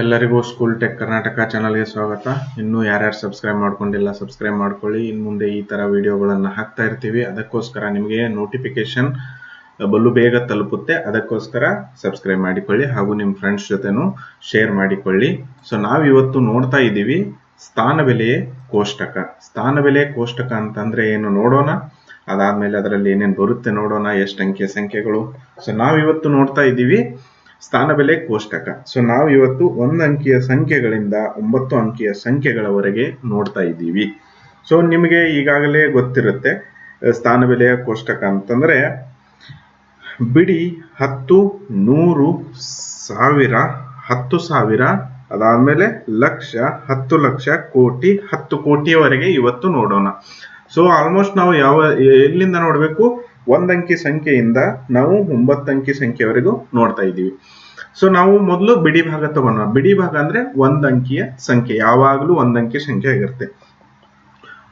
ಎಲ್ಲರಿಗೂ school tech Karnataka ಚಾನಲ್ಗೆ ಸ್ವಾಗತ. ಇನ್ನೂ ಯಾರ್ಯಾರು ಸಬ್ಸ್ಕ್ರೈಬ್ ಮಾಡ್ಕೊಂಡಿಲ್ಲ ಸಬ್ಸ್ಕ್ರೈಬ್ ಮಾಡ್ಕೊಳ್ಳಿ. ಇನ್ನು ಮುಂದೆ ಈ ಥರ ವಿಡಿಯೋಗಳನ್ನು ಹಾಕ್ತಾ ಇರ್ತೀವಿ. ಅದಕ್ಕೋಸ್ಕರ ನಿಮಗೆ ನೋಟಿಫಿಕೇಶನ್ ಬಲು ಬೇಗ ತಲುಪುತ್ತೆ. ಅದಕ್ಕೋಸ್ಕರ ಸಬ್ಸ್ಕ್ರೈಬ್ ಮಾಡಿಕೊಳ್ಳಿ ಹಾಗೂ ನಿಮ್ಮ ಫ್ರೆಂಡ್ಸ್ ಜೊತೆನೂ ಶೇರ್ ಮಾಡಿಕೊಳ್ಳಿ. ಸೊ ನಾವು ಇವತ್ತು ನೋಡ್ತಾ ಇದ್ದೀವಿ ಸ್ಥಾನ ಬೆಲೆಯೇ ಕೋಷ್ಟಕ. ಸ್ಥಾನ ಬೆಲೆ ಕೋಷ್ಟಕ ಅಂತಂದ್ರೆ ಏನು ನೋಡೋಣ. ಅದಾದ್ಮೇಲೆ ಅದರಲ್ಲಿ ಏನೇನು ಬರುತ್ತೆ ನೋಡೋಣ. ಎಷ್ಟು ಅಂಕೆ ಸಂಖ್ಯೆಗಳು. ಸೊ ನಾವು ಇವತ್ತು ನೋಡ್ತಾ ಇದ್ದೀವಿ ಸ್ಥಾನ ಬೆಲೆ ಕೋಷ್ಟಕ. ಸೊ ನಾವು ಇವತ್ತು ಒಂದು ಅಂಕಿಯ ಸಂಖ್ಯೆಗಳಿಂದ ಒಂಬತ್ತು ಅಂಕಿಯ ಸಂಖ್ಯೆಗಳವರೆಗೆ ನೋಡ್ತಾ ಇದ್ದೀವಿ. ಸೊ ನಿಮಗೆ ಈಗಾಗಲೇ ಗೊತ್ತಿರುತ್ತೆ ಸ್ಥಾನ ಬೆಲೆಯ ಕೋಷ್ಟಕ ಅಂತಂದ್ರೆ, ಬಿಡಿ ಹತ್ತು, ನೂರು, ಸಾವಿರ, ಹತ್ತು ಸಾವಿರ, ಅದಾದ್ಮೇಲೆ ಲಕ್ಷ, ಹತ್ತು ಲಕ್ಷ ಕೋಟಿ, ಹತ್ತು ಕೋಟಿಯವರೆಗೆ ಇವತ್ತು ನೋಡೋಣ. ಸೊ ಆಲ್ಮೋಸ್ಟ್ ನಾವು ಯಾವ, ಎಲ್ಲಿಂದ ನೋಡಬೇಕು? ಒಂದಂಕಿ ಸಂಖ್ಯೆಯಿಂದ ನಾವು ಒಂಬತ್ತಂಕಿ ಸಂಖ್ಯೆವರೆಗೂ ನೋಡ್ತಾ ಇದ್ದೀವಿ. ಸೊ ನಾವು ಮೊದಲು ಬಿಡಿ ಭಾಗ ತಗೋಣ. ಬಿಡಿ ಭಾಗ ಅಂದ್ರೆ ಒಂದಂಕಿಯ ಸಂಖ್ಯೆ. ಯಾವಾಗಲೂ ಒಂದಂಕಿ ಸಂಖ್ಯೆ ಆಗಿರುತ್ತೆ.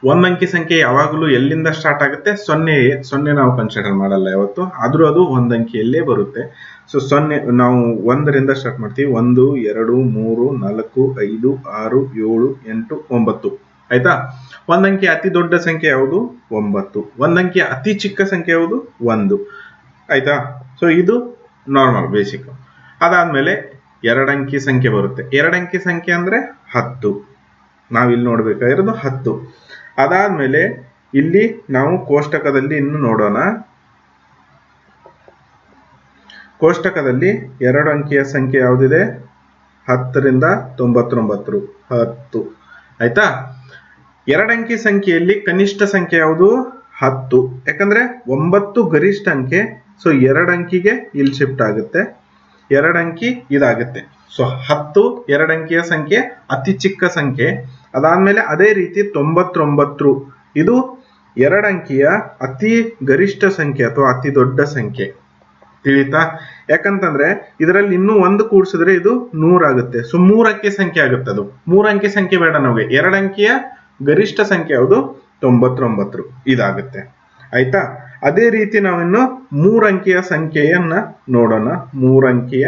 ಒಂದಂಕಿ ಸಂಖ್ಯೆ ಯಾವಾಗಲೂ ಎಲ್ಲಿಂದ ಸ್ಟಾರ್ಟ್ ಆಗುತ್ತೆ? ಸೊನ್ನೆ ಸೊನ್ನೆ ನಾವು ಕನ್ಸಿಡರ್ ಮಾಡಲ್ಲ ಯಾವತ್ತು. ಆದರೂ ಅದು ಒಂದಂಕಿಯಲ್ಲೇ ಬರುತ್ತೆ. ಸೊ ಸೊನ್ನೆ, ನಾವು ಒಂದರಿಂದ ಸ್ಟಾರ್ಟ್ ಮಾಡ್ತೀವಿ. ಒಂದು, ಎರಡು, ಮೂರು, ನಾಲ್ಕು, ಐದು, ಆರು, ಏಳು, ಎಂಟು, ಒಂಬತ್ತು. ಆಯ್ತಾ? ಒಂದಂಕಿ ಅತಿ ದೊಡ್ಡ ಸಂಖ್ಯೆ ಯಾವುದು? ಒಂಬತ್ತು. ಒಂದಂಕಿ ಅತಿ ಚಿಕ್ಕ ಸಂಖ್ಯೆ ಯಾವುದು? ಒಂದು. ಆಯ್ತಾ? ಸೊ ಇದು ನಾರ್ಮಲ್ ಬೇಸಿಕ್ ಅದಾದ್ಮೇಲೆ ಎರಡಂಕಿ ಸಂಖ್ಯೆ ಬರುತ್ತೆ. ಎರಡಂಕಿ ಸಂಖ್ಯೆ ಅಂದ್ರೆ ಹತ್ತು. ನಾವಿಲ್ಲಿ ನೋಡ್ಬೇಕಾಗಿರೋದು ಹತ್ತು. ಅದಾದ್ಮೇಲೆ ಇಲ್ಲಿ ನಾವು ಕೋಷ್ಟಕದಲ್ಲಿ ಇನ್ನು ನೋಡೋಣ. ಕೋಷ್ಟಕದಲ್ಲಿ ಎರಡು ಅಂಕಿಯ ಸಂಖ್ಯೆ ಯಾವುದಿದೆ? ಹತ್ತರಿಂದ ತೊಂಬತ್ತೊಂಬತ್ತು. ಹತ್ತು. ಆಯ್ತಾ? ಎರಡಂಕಿ ಸಂಖ್ಯೆಯಲ್ಲಿ ಕನಿಷ್ಠ ಸಂಖ್ಯೆ ಯಾವುದು? ಹತ್ತು. ಯಾಕಂದ್ರೆ ಒಂಬತ್ತು ಗರಿಷ್ಠ ಅಂಕೆ ಸೊ ಎರಡಂಕಿಗೆ ಇಲ್ಲಿ ಶಿಫ್ಟ್ ಆಗುತ್ತೆ. ಎರಡಂಕಿ ಇದಾಗುತ್ತೆ. ಸೊ ಹತ್ತು ಎರಡಂಕಿಯ ಸಂಖ್ಯೆ, ಅತಿ ಚಿಕ್ಕ ಸಂಖ್ಯೆ. ಅದಾದ್ಮೇಲೆ ಅದೇ ರೀತಿ ತೊಂಬತ್ತೊಂಬತ್ತು. ಇದು ಎರಡಂಕಿಯ ಅತಿ ಗರಿಷ್ಠ ಸಂಖ್ಯೆ ಅಥವಾ ಅತಿ ದೊಡ್ಡ ಸಂಖ್ಯೆ. ತಿಳಿತಾ? ಯಾಕಂತಂದ್ರೆ ಇದರಲ್ಲಿ ಇನ್ನೂ ಒಂದು ಕೂಡಿಸಿದ್ರೆ ಇದು ನೂರಾಗುತ್ತೆ ಸೊ ಮೂರಂಕಿ ಸಂಖ್ಯೆ ಆಗುತ್ತೆ ಅದು. ಮೂರಂಕಿ ಸಂಖ್ಯೆ ಬೇಡ ನಮಗೆ. ಎರಡಂಕಿಯ ಗರಿಷ್ಠ ಸಂಖ್ಯೆ ಯಾವುದು? ತೊಂಬತ್ತೊಂಬತ್ತು ಇದಾಗುತ್ತೆ. ಆಯ್ತಾ? ಅದೇ ರೀತಿ ನಾವಿನ್ನು ಮೂರಂಕಿಯ ಸಂಖ್ಯೆಯನ್ನ ನೋಡೋಣ. ಮೂರಂಕಿಯ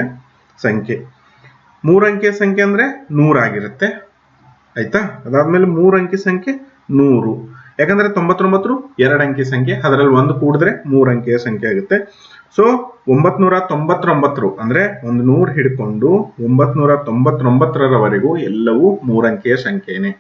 ಸಂಖ್ಯೆ. ಮೂರಂಕಿಯ ಸಂಖ್ಯೆ ಅಂದ್ರೆ ನೂರಾಗಿರುತ್ತೆ ಆಯ್ತಾ? ಅದಾದ್ಮೇಲೆ ಮೂರಂಕಿ ಸಂಖ್ಯೆ ನೂರು. ಯಾಕಂದ್ರೆ ತೊಂಬತ್ತೊಂಬತ್ತು ಎರಡು ಅಂಕಿ ಸಂಖ್ಯೆ. ಅದರಲ್ಲಿ ಒಂದು ಕೂಡಿದ್ರೆ ಮೂರು ಅಂಕಿಯ ಸಂಖ್ಯೆ ಆಗುತ್ತೆ. ಸೊ ಒಂಬತ್ನೂರ ತೊಂಬತ್ತೊಂಬತ್ತರು ಅಂದ್ರೆ ಒಂದು ನೂರು ಹಿಡ್ಕೊಂಡು ಒಂಬತ್ನೂರ ತೊಂಬತ್ತೊಂಬತ್ತರವರೆಗೂ ಎಲ್ಲವೂ ಮೂರಂಕೆಯ ಸಂಖ್ಯೆನೆ.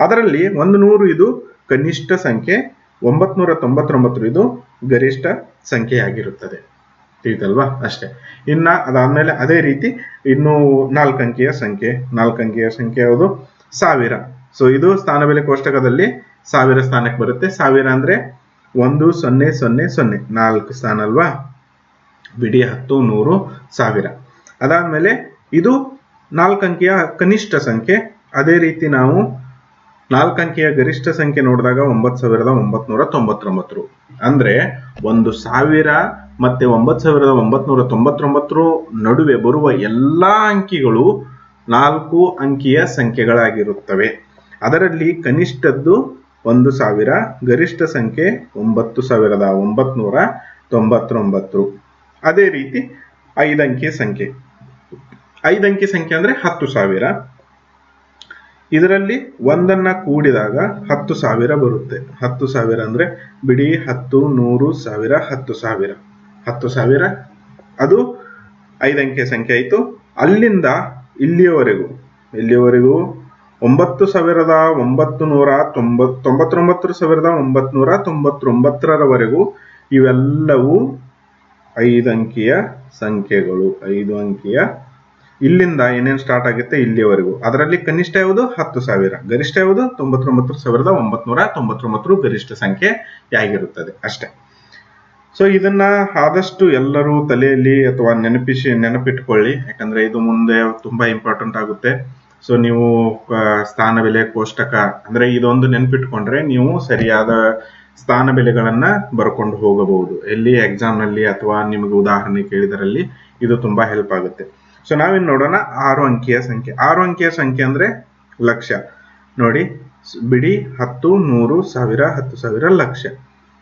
ಅದರಲ್ಲಿ ಒಂದು ನೂರು ಇದು ಕನಿಷ್ಠ ಸಂಖ್ಯೆ ಒಂಬತ್ನೂರ ತೊಂಬತ್ತೊಂಬತ್ತು ಇದು ಗರಿಷ್ಠ ಸಂಖ್ಯೆ ಆಗಿರುತ್ತದೆ ತಿಳಿತಲ್ವಾ? ಅಷ್ಟೇ. ಇನ್ನ ಅದಾದ್ಮೇಲೆ ಅದೇ ರೀತಿ ಇನ್ನು ನಾಲ್ಕು ಅಂಕಿಯ ಸಂಖ್ಯೆ ನಾಲ್ಕು ಅಂಕಿಯ ಸಂಖ್ಯೆ ಯಾವುದು? ಸಾವಿರ. ಸೊ ಇದು ಸ್ಥಾನ ಬೆಲೆ ಕೋಷ್ಟಕದಲ್ಲಿ ಸಾವಿರ ಸ್ಥಾನಕ್ಕೆ ಬರುತ್ತೆ. ಸಾವಿರ ಅಂದ್ರೆ ಒಂದು, ಸೊನ್ನೆ ಸೊನ್ನೆ ಸೊನ್ನೆ. ನಾಲ್ಕು ಸ್ಥಾನ ಅಲ್ವಾ? ಬಿಡಿ ಹತ್ತು ನೂರು ಸಾವಿರ. ಅದಾದಮೇಲೆ ಇದು ನಾಲ್ಕು ಅಂಕಿಯ ಕನಿಷ್ಠ ಸಂಖ್ಯೆ. ಅದೇ ರೀತಿ ನಾವು ನಾಲ್ಕು ಅಂಕಿಯ ಗರಿಷ್ಠ ಸಂಖ್ಯೆ ನೋಡಿದಾಗ ಒಂಬತ್ತು ಸಾವಿರದ ಒಂಬತ್ನೂರ ತೊಂಬತ್ತೊಂಬತ್ತು ಅಂದ್ರೆ ಒಂದು ಸಾವಿರ ಮತ್ತೆ ಒಂಬತ್ತು ಸಾವಿರದ ಒಂಬತ್ನೂರ ತೊಂಬತ್ತೊಂಬತ್ತರ ನಡುವೆ ಬರುವ ಎಲ್ಲಾ ಅಂಕಿಗಳು ನಾಲ್ಕು ಅಂಕಿಯ ಸಂಖ್ಯೆಗಳಾಗಿರುತ್ತವೆ. ಅದರಲ್ಲಿ ಕನಿಷ್ಠದ್ದು ಒಂದು ಸಾವಿರ, ಗರಿಷ್ಠ ಸಂಖ್ಯೆ ಒಂಬತ್ತು ಸಾವಿರದ ಒಂಬತ್ನೂರ ತೊಂಬತ್ತೊಂಬತ್ತು ಅದೇ ರೀತಿ ಐದಂಕಿ ಸಂಖ್ಯೆ. ಐದಂಕಿ ಸಂಖ್ಯೆ ಅಂದ್ರೆ ಹತ್ತು ಸಾವಿರ. ಇದರಲ್ಲಿ ಒಂದನ್ನ ಕೂಡಿದಾಗ ಹತ್ತು ಸಾವಿರ ಬರುತ್ತೆ. ಹತ್ತು ಸಾವಿರ ಅಂದ್ರೆ ಬಿಡಿ ಹತ್ತು, ನೂರು ಸಾವಿರ, ಹತ್ತು ಸಾವಿರ. ಹತ್ತು ಸಾವಿರ, ಅದು ಐದಂಕಿ ಸಂಖ್ಯೆ ಆಯಿತು. ಅಲ್ಲಿಂದ ಇಲ್ಲಿಯವರೆಗೂ ಇಲ್ಲಿಯವರೆಗೂ ಒಂಬತ್ತು ಸಾವಿರದ ಒಂಬತ್ತು ನೂರ ತೊಂಬತ್ ತೊಂಬತ್ತೊಂಬತ್ತು ಸಾವಿರದ ಒಂಬತ್ನೂರ ತೊಂಬತ್ತೊಂಬತ್ತರವರೆಗೂ ಇವೆಲ್ಲವೂ ಐದು ಅಂಕಿಯ ಸಂಖ್ಯೆಗಳು, ಐದು ಅಂಕಿಯ ಇಲ್ಲಿಂದ ಏನೇನು ಸ್ಟಾರ್ಟ್ ಆಗುತ್ತೆ ಇಲ್ಲಿಯವರೆಗೂ. ಅದರಲ್ಲಿ ಕನಿಷ್ಠ ಯಾವುದು? ಹತ್ತು ಸಾವಿರ. ಗರಿಷ್ಠ ಯಾವುದು? ತೊಂಬತ್ತೊಂಬತ್ತು ಸಾವಿರದ ಒಂಬತ್ನೂರ ತೊಂಬತ್ತೊಂಬತ್ತು ಗರಿಷ್ಠ ಸಂಖ್ಯೆ ಆಗಿರುತ್ತದೆ ಅಷ್ಟೇ. ಸೊ ಇದನ್ನ ಆದಷ್ಟು ಎಲ್ಲರೂ ತಲೆಯಲ್ಲಿ ಅಥವಾ ನೆನಪಿಸಿ, ನೆನಪಿಟ್ಕೊಳ್ಳಿ. ಯಾಕಂದ್ರೆ ಇದು ಮುಂದೆ ತುಂಬಾ ಇಂಪಾರ್ಟೆಂಟ್ ಆಗುತ್ತೆ. ಸೊ ನೀವು ಸ್ಥಾನ, ಬೆಲೆ, ಕೋಷ್ಟಕ, ಅಂದ್ರೆ ಇದೊಂದು ನೆನಪಿಟ್ಕೊಂಡ್ರೆ ನೀವು ಸರಿಯಾದ ಸ್ಥಾನ ಬೆಲೆಗಳನ್ನು ಬರ್ಕೊಂಡು ಹೋಗಬಹುದು. ಎಲ್ಲಿ ಎಕ್ಸಾಮ್ನಲ್ಲಿ ಅಥವಾ ನಿಮಗೆ ಉದಾಹರಣೆ ಕೇಳಿದರಲ್ಲಿ ಇದು ತುಂಬಾ ಹೆಲ್ಪ್ ಆಗುತ್ತೆ. ಸೊ ನಾವಿನ್ ನೋಡೋಣ ಆರು ಅಂಕಿಯ ಸಂಖ್ಯೆ. ಆರು ಅಂಕಿಯ ಸಂಖ್ಯೆ ಅಂದ್ರೆ ಲಕ್ಷ. ನೋಡಿ ಬಿಡಿ ಹತ್ತು, ನೂರು, ಸಾವಿರ, ಹತ್ತು ಸಾವಿರ ಲಕ್ಷ.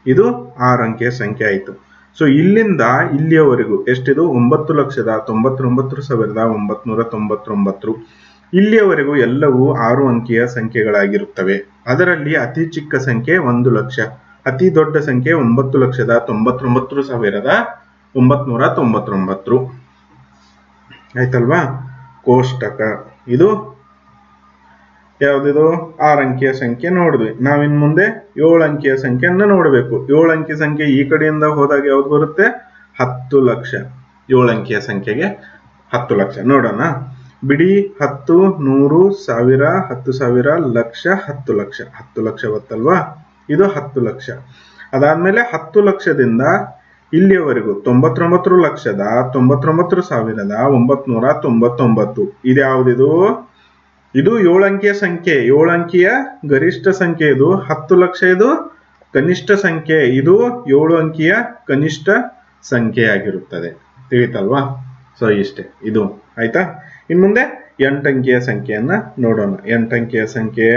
ಇದು ಆರು ಅಂಕಿಯ ಸಂಖ್ಯೆ ಆಯಿತು. ಸೊ ಇಲ್ಲಿಂದ ಇಲ್ಲಿಯವರೆಗೂ ಎಷ್ಟಿದು? ಒಂಬತ್ತು ಲಕ್ಷದ ತೊಂಬತ್ತೊಂಬತ್ತು ಸಾವಿರದ ಒಂಬತ್ನೂರ ತೊಂಬತ್ತೊಂಬತ್ತು. ಇಲ್ಲಿಯವರೆಗೂ ಎಲ್ಲವೂ ಆರು ಅಂಕಿಯ ಸಂಖ್ಯೆಗಳಾಗಿರುತ್ತವೆ. ಅದರಲ್ಲಿ ಅತಿ ಚಿಕ್ಕ ಸಂಖ್ಯೆ ಒಂದು ಲಕ್ಷ, ಅತಿ ದೊಡ್ಡ ಸಂಖ್ಯೆ ಒಂಬತ್ತು ಲಕ್ಷದ ತೊಂಬತ್ತೊಂಬತ್ತು ಸಾವಿರದ ಒಂಬತ್ನೂರ ತೊಂಬತ್ತೊಂಬತ್ತು. ಆಯ್ತಲ್ವಾ? ಕೋಷ್ಟಕ. ಇದು ಯಾವ್ದಿದು? ಆರು ಅಂಕಿಯ ಸಂಖ್ಯೆ ನೋಡಿದ್ವಿ. ನಾವಿನ್ ಮುಂದೆ ಏಳು ಅಂಕಿಯ ಸಂಖ್ಯೆಯನ್ನು ನೋಡಬೇಕು. ಏಳು ಅಂಕಿ ಸಂಖ್ಯೆ ಈ ಕಡೆಯಿಂದ ಹೋದಾಗ ಯಾವ್ದು ಬರುತ್ತೆ? ಹತ್ತು ಲಕ್ಷ. ಏಳು ಅಂಕಿಯ ಸಂಖ್ಯೆಗೆ ಹತ್ತು ಲಕ್ಷ. ನೋಡೋಣ. ಬಿಡಿ ಹತ್ತು, ನೂರು, ಸಾವಿರ, ಹತ್ತು ಸಾವಿರ, ಲಕ್ಷ, ಹತ್ತು ಲಕ್ಷ. ಹತ್ತು ಲಕ್ಷ ಗೊತ್ತಲ್ವಾ? ಇದು ಹತ್ತು ಲಕ್ಷ. ಅದಾದ್ಮೇಲೆ ಹತ್ತು ಲಕ್ಷದಿಂದ ಇಲ್ಲಿಯವರೆಗೂ ತೊಂಬತ್ತೊಂಬತ್ತು ಲಕ್ಷದ, ತೊಂಬತ್ತೊಂಬತ್ತು ಸಾವಿರದ, ಒಂಬತ್ನೂರ ತೊಂಬತ್ತೊಂಬತ್ತು. ಇದ್ಯಾವುದಿದು ಇದು ಏಳು ಅಂಕಿಯ ಸಂಖ್ಯೆ. ಏಳು ಅಂಕಿಯ ಗರಿಷ್ಠ ಸಂಖ್ಯೆ ಇದು. ಹತ್ತು ಲಕ್ಷ ಇದು ಕನಿಷ್ಠ ಸಂಖ್ಯೆ. ಇದು ಏಳು ಅಂಕಿಯ ಕನಿಷ್ಠ ಸಂಖ್ಯೆಯಾಗಿರುತ್ತದೆ. ತಿಳಿತಲ್ವಾ? ಸೊ ಇಷ್ಟೇ. ಇದು. ಆಯ್ತಾ? ಇನ್ ಮುಂದೆ ಎಂಟಂಕಿಯ ಸಂಖ್ಯೆಯನ್ನ ನೋಡೋಣ. ಎಂಟಂಕಿಯ ಸಂಖ್ಯೆ,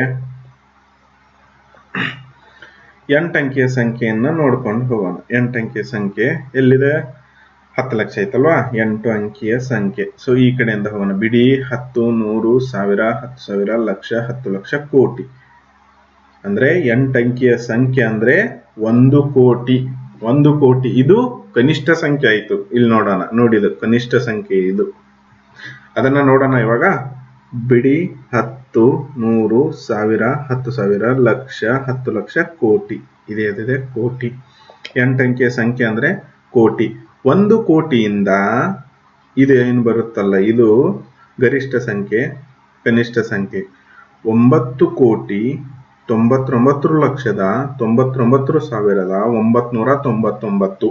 ಎಂಟಂಕಿಯ ಸಂಖ್ಯೆಯನ್ನ ನೋಡ್ಕೊಂಡು ಹೋಗೋಣ. ಎಂಟಂಕಿಯ ಸಂಖ್ಯೆ ಎಲ್ಲಿದೆ? ಹತ್ತು ಲಕ್ಷ ಐತಲ್ವಾ? ಎಂಟು ಅಂಕಿಯ ಸಂಖ್ಯೆ. ಸೊ ಈ ಕಡೆಯಿಂದ ಹೋಗೋಣ. ಬಿಡಿ, ಹತ್ತು, ನೂರು, ಸಾವಿರ, ಹತ್ತು ಸಾವಿರ, ಲಕ್ಷ, ಹತ್ತು ಲಕ್ಷ ಕೋಟಿ. ಅಂದ್ರೆ ಎಂಟು ಅಂಕಿಯ ಸಂಖ್ಯೆ ಅಂದ್ರೆ ಒಂದು ಕೋಟಿ. ಒಂದು ಕೋಟಿ. ಇದು ಕನಿಷ್ಠ ಸಂಖ್ಯೆ ಆಯ್ತು. ಇಲ್ಲಿ ನೋಡೋಣ. ನೋಡಿದ ಕನಿಷ್ಠ ಸಂಖ್ಯೆ ಇದು. ಅದನ್ನ ನೋಡೋಣ ಇವಾಗ. ಬಿಡಿ ಹತ್ತು ನೂರು ಸಾವಿರ, ಹತ್ತು ಸಾವಿರ, ಲಕ್ಷ, ಹತ್ತು ಲಕ್ಷ, ಕೋಟಿ. ಇದೆ ಅದಿದೆ ಕೋಟಿ. ಎಂಟಂಕಿಯ ಸಂಖ್ಯೆ ಅಂದ್ರೆ ಕೋಟಿ. ಒಂದು ಕೋಟಿಯಿಂದ ಇದು ಏನು ಬರುತ್ತಲ್ಲ, ಇದು ಗರಿಷ್ಠ ಸಂಖ್ಯೆ, ಕನಿಷ್ಠ ಸಂಖ್ಯೆ. ಒಂಬತ್ತು ಕೋಟಿ, ತೊಂಬತ್ತೊಂಬತ್ತು ಲಕ್ಷದ, ತೊಂಬತ್ತೊಂಬತ್ತು ಸಾವಿರದ ಒಂಬತ್ನೂರ ತೊಂಬತ್ತೊಂಬತ್ತು.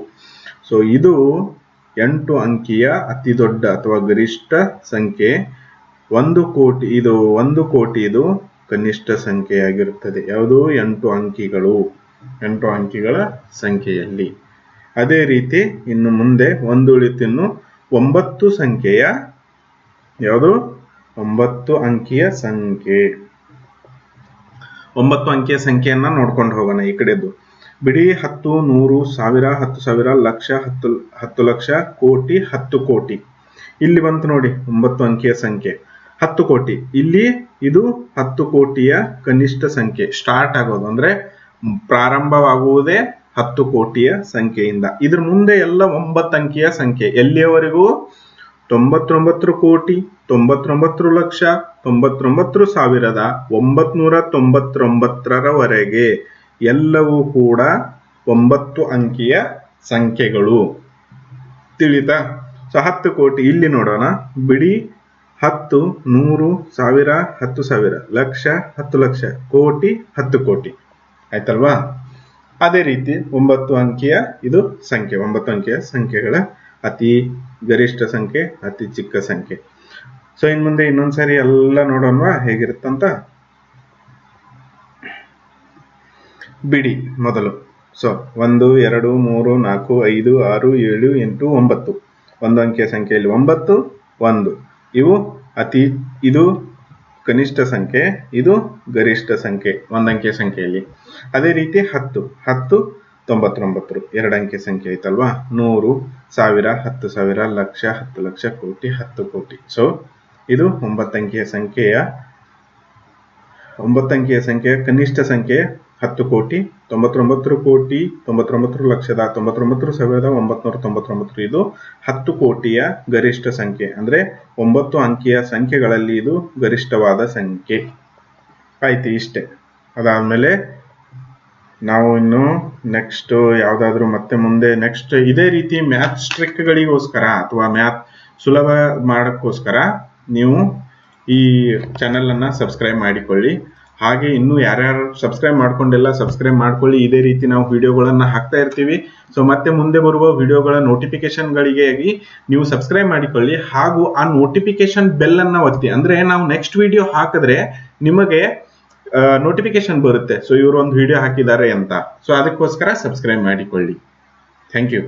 ಸೊ ಇದು ಎಂಟು ಅಂಕಿಯ ಅತಿ ದೊಡ್ಡ ಅಥವಾ ಗರಿಷ್ಠ ಸಂಖ್ಯೆ ಒಂದು ಕೋಟಿ, ಇದು ಒಂದು ಕೋಟಿ, ಇದು ಕನಿಷ್ಠ ಸಂಖ್ಯೆಯಾಗಿರುತ್ತದೆ. ಯಾವುದು? ಎಂಟು ಅಂಕಿಗಳು. ಎಂಟು ಅಂಕಿಗಳ ಸಂಖ್ಯೆಯಲ್ಲಿ. ಅದೇ ರೀತಿ ಇನ್ನು ಮುಂದೆ ಒಂದು ಉಳಿತಿನ್ನು ಒಂಬತ್ತು ಸಂಖ್ಯೆಯ, ಯಾವುದು? ಒಂಬತ್ತು ಅಂಕಿಯ ಸಂಖ್ಯೆ. ಒಂಬತ್ತು ಅಂಕಿಯ ಸಂಖ್ಯೆಯನ್ನ ನೋಡ್ಕೊಂಡು ಹೋಗೋಣ ಈ ಕಡೆದು. ಬಿಡಿ ಹತ್ತು, ನೂರು, ಸಾವಿರ, ಹತ್ತು ಸಾವಿರ, ಲಕ್ಷ, ಹತ್ತು ಹತ್ತು ಲಕ್ಷ, ಕೋಟಿ, ಹತ್ತು ಕೋಟಿ. ಇಲ್ಲಿ ಬಂತು ನೋಡಿ, ಒಂಬತ್ತು ಅಂಕಿಯ ಸಂಖ್ಯೆ. ಹತ್ತು ಕೋಟಿ. ಇಲ್ಲಿ ಇದು ಹತ್ತು ಕೋಟಿಯ ಕನಿಷ್ಠ ಸಂಖ್ಯೆ. ಸ್ಟಾರ್ಟ್ ಆಗೋದು ಅಂದ್ರೆ ಪ್ರಾರಂಭವಾಗುವುದೇ ಹತ್ತು ಕೋಟಿಯ ಸಂಖ್ಯೆಯಿಂದ. ಇದ್ರ ಮುಂದೆ ಎಲ್ಲ ಒಂಬತ್ತು ಅಂಕಿಯ ಸಂಖ್ಯೆ. ಎಲ್ಲಿಯವರೆಗೂ? ತೊಂಬತ್ತೊಂಬತ್ತು ಕೋಟಿ ತೊಂಬತ್ತೊಂಬತ್ತು ಲಕ್ಷ ತೊಂಬತ್ತೊಂಬತ್ತು ಸಾವಿರದ ಒಂಬತ್ನೂರ ತೊಂಬತ್ತೊಂಬತ್ತರವರೆಗೆ. ಎಲ್ಲವೂ ಕೂಡ ಒಂಬತ್ತು ಅಂಕಿಯ ಸಂಖ್ಯೆಗಳು. ತಿಳಿತಾ? ಸೊ, ಹತ್ತು ಕೋಟಿ, ಇಲ್ಲಿ ನೋಡೋಣ. ಬಿಡಿ, ಹತ್ತು, ನೂರು, ಸಾವಿರ, ಹತ್ತು ಸಾವಿರ, ಲಕ್ಷ, ಹತ್ತು ಲಕ್ಷ, ಕೋಟಿ, ಹತ್ತು ಕೋಟಿ. ಆಯ್ತಲ್ವಾ? ಅದೇ ರೀತಿ ಒಂಬತ್ತು ಅಂಕಿಯ, ಇದು ಸಂಖ್ಯೆ, ಒಂಬತ್ತು ಅಂಕಿಯ ಸಂಖ್ಯೆಗಳ ಅತಿ ಗರಿಷ್ಠ ಸಂಖ್ಯೆ, ಅತಿ ಚಿಕ್ಕ ಸಂಖ್ಯೆ. ಸೊ, ಇನ್ ಮುಂದೆ ಇನ್ನೊಂದ್ಸರಿ ಎಲ್ಲ ನೋಡೋಣವಾ? ಹೇಗಿರುತ್ತಂತ? ಬಿಡಿ ಮೊದಲು. ಸೊ, ಒಂದು, ಎರಡು, ಮೂರು, ನಾಲ್ಕು, ಐದು, ಆರು, ಏಳು, ಎಂಟು, ಒಂಬತ್ತು. ಒಂದು ಅಂಕಿಯ ಸಂಖ್ಯೆಯಲ್ಲಿ ಒಂಬತ್ತು, ಒಂದು. ಇವು ಅತಿ, ಇದು ಕನಿಷ್ಠ ಸಂಖ್ಯೆ, ಇದು ಗರಿಷ್ಠ ಸಂಖ್ಯೆ, ಒಂದು ಅಂಕಿಯ ಸಂಖ್ಯೆಯಲ್ಲಿ. ಅದೇ ರೀತಿ ಹತ್ತು ಹತ್ತು, ತೊಂಬತ್ತೊಂಬತ್ತು. ಎರಡು ಅಂಕೆ ಸಂಖ್ಯೆ ಐತಲ್ವಾ? ನೂರು, ಸಾವಿರ, ಹತ್ತು ಸಾವಿರ, ಲಕ್ಷ, ಹತ್ತು ಲಕ್ಷ ಕೋಟಿ, ಹತ್ತು ಕೋಟಿ. ಸೊ, ಇದು ಒಂಬತ್ತಂಕಿಯ ಸಂಖ್ಯೆಯ ಒಂಬತ್ತಂಕಿಯ ಸಂಖ್ಯೆಯ ಕನಿಷ್ಠ ಸಂಖ್ಯೆ ಹತ್ತು ಕೋಟಿ ತೊಂಬತ್ತೊಂಬತ್ತು ಕೋಟಿ ತೊಂಬತ್ತೊಂಬತ್ತು ಲಕ್ಷದ ತೊಂಬತ್ತೊಂಬತ್ತು ಸಾವಿರದ ಒಂಬತ್ನೂರ ತೊಂಬತ್ತೊಂಬತ್ತು ಇದು ಹತ್ತು ಕೋಟಿಯ ಗರಿಷ್ಠ ಸಂಖ್ಯೆ. ಅಂದ್ರೆ ಒಂಬತ್ತು ಅಂಕಿಯ ಸಂಖ್ಯೆಗಳಲ್ಲಿ ಇದು ಗರಿಷ್ಠವಾದ ಸಂಖ್ಯೆ. ಆಯ್ತು, ಇಷ್ಟೇ. ಅದಾದ್ಮೇಲೆ ನಾವು ಇನ್ನು ನೆಕ್ಸ್ಟ್ ಯಾವುದಾದ್ರೂ ಮತ್ತೆ ಮುಂದೆ ನೆಕ್ಸ್ಟ್ ಇದೇ ರೀತಿ ಮ್ಯಾಥ್ ಸ್ಟ್ರಿಕ್ಗಳಿಗೋಸ್ಕರ ಅಥವಾ ಮ್ಯಾಥ್ ಸುಲಭ ಮಾಡೋಕ್ಕೋಸ್ಕರ ನೀವು ಈ ಚಾನೆಲ್ ಅನ್ನ ಸಬ್ಸ್ಕ್ರೈಬ್ ಮಾಡಿಕೊಳ್ಳಿ. ಹಾಗೆ ಇನ್ನು ಯಾರ್ಯಾರು ಸಬ್ಸ್ಕ್ರೈಬ್ ಮಾಡ್ಕೊಂಡಿಲ್ಲ ಸಬ್ಸ್ಕ್ರೈಬ್ ಮಾಡ್ಕೊಳ್ಳಿ. ಇದೇ ರೀತಿ ನಾವು ವಿಡಿಯೋಗಳನ್ನ ಹಾಕ್ತಾ ಇರ್ತೀವಿ. ಸೊ ಮತ್ತೆ ಮುಂದೆ ಬರುವ ವಿಡಿಯೋಗಳ ನೋಟಿಫಿಕೇಶನ್ಗಳಿಗೆ ನೀವು ಸಬ್ಸ್ಕ್ರೈಬ್ ಮಾಡಿಕೊಳ್ಳಿ. ಹಾಗೂ ಆ ನೋಟಿಫಿಕೇಶನ್ ಬೆಲ್ ಅನ್ನ ಒತ್ತಿ. ಅಂದ್ರೆ ನಾವು ನೆಕ್ಸ್ಟ್ ವಿಡಿಯೋ ಹಾಕಿದ್ರೆ ನಿಮಗೆ ನೋಟಿಫಿಕೇಶನ್ ಬರುತ್ತೆ. ಸೊ ಇವರು ಒಂದು ವಿಡಿಯೋ ಹಾಕಿದ್ದಾರೆ ಅಂತ. ಸೊ ಅದಕ್ಕೋಸ್ಕರ ಸಬ್ಸ್ಕ್ರೈಬ್ ಮಾಡಿಕೊಳ್ಳಿ. Thank you